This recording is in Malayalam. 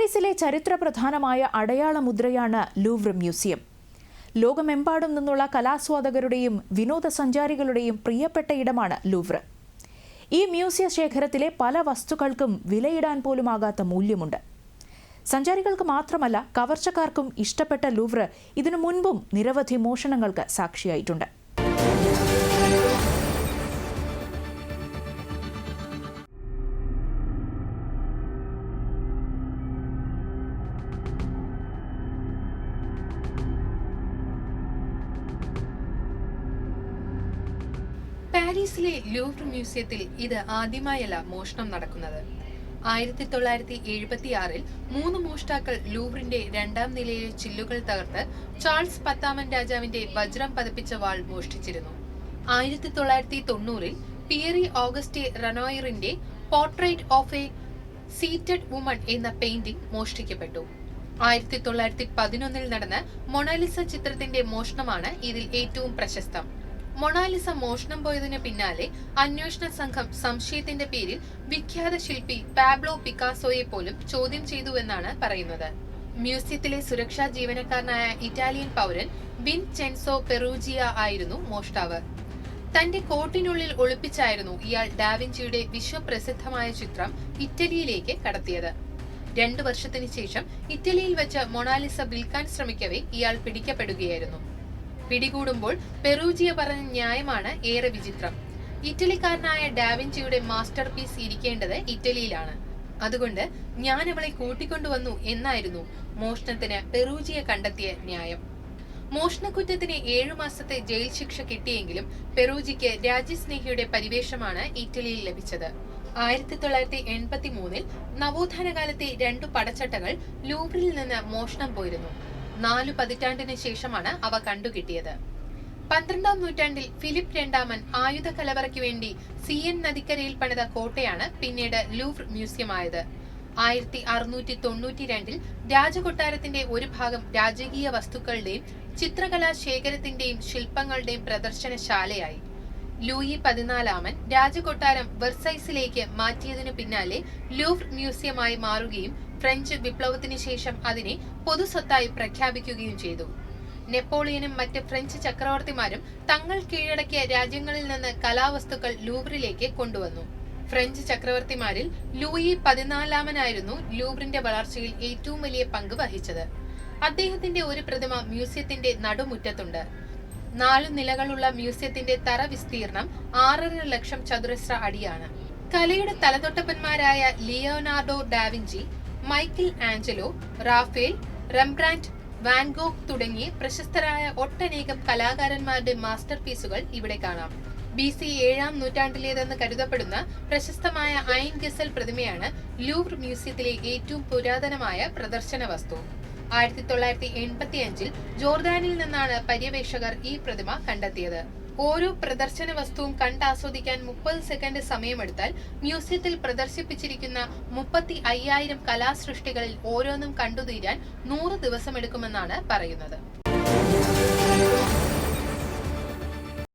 പാരീസിലെ ചരിത്രപ്രധാനമായ അടയാള മുദ്രയാണ് ലൂവ്ര മ്യൂസിയം. ലോകമെമ്പാടും നിന്നുള്ള കലാസ്വാദകരുടെയും വിനോദസഞ്ചാരികളുടെയും പ്രിയപ്പെട്ട ഇടമാണ് ലൂവ്ര. ഈ മ്യൂസിയ ശേഖരത്തിലെ പല വസ്തുക്കൾക്കും വിലയിടാൻ പോലുമാകാത്ത മൂല്യമുണ്ട്. സഞ്ചാരികൾക്ക് മാത്രമല്ല കവർച്ചക്കാർക്കും ഇഷ്ടപ്പെട്ട ലൂവ്ര ഇതിനു മുൻപും നിരവധി മോഷണങ്ങൾക്ക് സാക്ഷിയായിട്ടുണ്ട്. പാരീസിലെ ലൂവർ മ്യൂസിയത്തിൽ ഇത് ആദ്യമായല്ല മോഷണം നടക്കുന്നത്. ആയിരത്തി തൊള്ളായിരത്തി എഴുപത്തി ആറിൽ മൂന്ന് മോഷ്ടാക്കൾ ലൂവറിന്റെ രണ്ടാം നിലയിലെ ചില്ലുകൾ തകർത്ത് ചാൾസ് പത്താമൻ രാജാവിന്റെ വജ്രം പതിപ്പിച്ച വാൾ മോഷ്ടിച്ചിരുന്നു. ആയിരത്തി തൊള്ളായിരത്തി തൊണ്ണൂറിൽ Pierre Auguste റനോയറിന്റെ portrait of a seated woman എന്ന പെയിന്റിംഗ് മോഷ്ടിക്കപ്പെട്ടു. ആയിരത്തി തൊള്ളായിരത്തി പതിനൊന്നിൽ നടന്ന മൊണാലിസ ചിത്രത്തിന്റെ മോഷണമാണ് ഇതിൽ ഏറ്റവും പ്രശസ്തം. മൊണാലിസ മോഷണം പോയതിന് പിന്നാലെ അന്വേഷണ സംഘം സംശയത്തിന്റെ പേരിൽ വിഖ്യാത ശില്പി പാബ്ലോ പിക്കാസോയെ പോലും ചോദ്യം ചെയ്തുവെന്നാണ് പറയുന്നത്. മ്യൂസിയത്തിലെ സുരക്ഷാ ജീവനക്കാരനായ ഇറ്റാലിയൻ പൗരൻ വിൻ ചെൻസോ പെറൂജിയ ആയിരുന്നു മോഷ്ടാവ്. തന്റെ കോട്ടിനുള്ളിൽ ഒളിപ്പിച്ചായിരുന്നു ഇയാൾ ഡാവിഞ്ചിയുടെ വിശ്വപ്രസിദ്ധമായ ചിത്രം ഇറ്റലിയിലേക്ക് കടത്തിയത്. രണ്ടു വർഷത്തിന് ശേഷം ഇറ്റലിയിൽ വെച്ച് മൊണാലിസ വിൽക്കാൻ ശ്രമിക്കവേ ഇയാൾ പിടിക്കപ്പെടുകയായിരുന്നു. പിടികൂടുമ്പോൾ പെറൂജിയ പറഞ്ഞ ന്യായമാണ് ഏറെ വിചിത്രം. ഇറ്റലിക്കാരനായ ഡാവിൻചിയുടെ മാസ്റ്റർ പീസ് ഇരിക്കേണ്ടത് ഇറ്റലിയിലാണ്. അതുകൊണ്ട് ഞാൻ അവളെ കൂട്ടിക്കൊണ്ടുവന്നു എന്നായിരുന്നു മോഷണത്തിന് പെറൂജിയ കണ്ടെത്തിയ ന്യായം. മോഷണക്കുറ്റത്തിന് ഏഴു മാസത്തെ ജയിൽ ശിക്ഷ കിട്ടിയെങ്കിലും പെറൂജിക്ക് രാജ്യസ്നേഹിയുടെ പരിവേഷമാണ് ഇറ്റലിയിൽ ലഭിച്ചത്. ആയിരത്തി തൊള്ളായിരത്തി എൺപത്തി മൂന്നിൽ നവോത്ഥാന കാലത്തെ രണ്ടു പടച്ചട്ടകൾ ലൂബ്രിൽ നിന്ന് മോഷണം പോയിരുന്നു. നാലു പതിറ്റാണ്ടിന് ശേഷമാണ് അവ കണ്ടുകിട്ടിയത്. പന്ത്രണ്ടാം നൂറ്റാണ്ടിൽ ഫിലിപ്പ് രണ്ടാമൻ ആയുധ കലവറയ്ക്ക് വേണ്ടി സി എൻ നദിക്കരയിൽ പണിത കോട്ടയാണ് പിന്നീട് ലൂവർ മ്യൂസിയം ആയത് ആയിരത്തി അറുന്നൂറ്റി തൊണ്ണൂറ്റി രണ്ടിൽ രാജകൊട്ടാരത്തിന്റെ ഒരു ഭാഗം രാജകീയ വസ്തുക്കളുടെയും ചിത്രകലാ ശേഖരത്തിന്റെയും ശില്പങ്ങളുടെയും പ്രദർശനശാലയായി. ലൂയി പതിനാലാമൻ രാജകൊട്ടാരം വെർസൈസിലേക്ക് മാറ്റിയതിനു പിന്നാലെ ലൂവർ മ്യൂസിയമായി മാറുകയും ഫ്രഞ്ച് വിപ്ലവത്തിന് ശേഷം അതിനെ പൊതുസ്വത്തായി പ്രഖ്യാപിക്കുകയും ചെയ്തു. നെപ്പോളിയനും മറ്റ് ഫ്രഞ്ച് ചക്രവർത്തിമാരും തങ്ങൾ കീഴടക്കിയ രാജ്യങ്ങളിൽ നിന്ന് കലാവസ്തുക്കൾ ലൂബ്രിലേക്ക് കൊണ്ടുവന്നു. ഫ്രഞ്ച് ചക്രവർത്തിമാരിൽ ലൂയി പതിനാലാമനായിരുന്നു ലൂബ്രിന്റെ വളർച്ചയിൽ ഏറ്റവും വലിയ പങ്ക് വഹിച്ചത്. അദ്ദേഹത്തിന്റെ ഒരു പ്രതിമ മ്യൂസിയത്തിന്റെ നടുമുറ്റത്തുണ്ട്. നാലു നിലകളുള്ള മ്യൂസിയത്തിന്റെ തറ വിസ്തീർണം ആറര ലക്ഷം ചതുരശ്ര അടിയാണ്. കലയുടെ തലതൊട്ടപ്പന്മാരായ Leonardo da Vinci Michael Angelo Raphael Rembrandt Van Gogh തുടങ്ങി പ്രശസ്തരായ ഒട്ടനേകം കലാകാരന്മാരുടെ മാസ്റ്റർ പീസുകൾ ഇവിടെ കാണാം. ബി സി ഏഴാം നൂറ്റാണ്ടിലേതെന്ന് കരുതപ്പെടുന്ന പ്രശസ്തമായ ഐൻ ഗസൽ പ്രതിമയാണ് ലൂവർ മ്യൂസിയത്തിലെ ഏറ്റവും പുരാതനമായ പ്രദർശന വസ്തു. ആയിരത്തി തൊള്ളായിരത്തി എൺപത്തി അഞ്ചിൽ ജോർദാനിൽ നിന്നാണ് പര്യവേക്ഷകർ ഈ പ്രതിമ കണ്ടെത്തിയത്. ഓരോ പ്രദർശന വസ്തുവും കണ്ടാസ്വദിക്കാൻ മുപ്പത് സെക്കൻഡ് സമയമെടുത്താൽ മ്യൂസിയത്തിൽ പ്രദർശിപ്പിച്ചിരിക്കുന്ന മുപ്പത്തി അയ്യായിരം കലാസൃഷ്ടികളിൽ ഓരോന്നും കണ്ടുതീരാൻ നൂറ് ദിവസമെടുക്കുമെന്നാണ് പറയുന്നത്.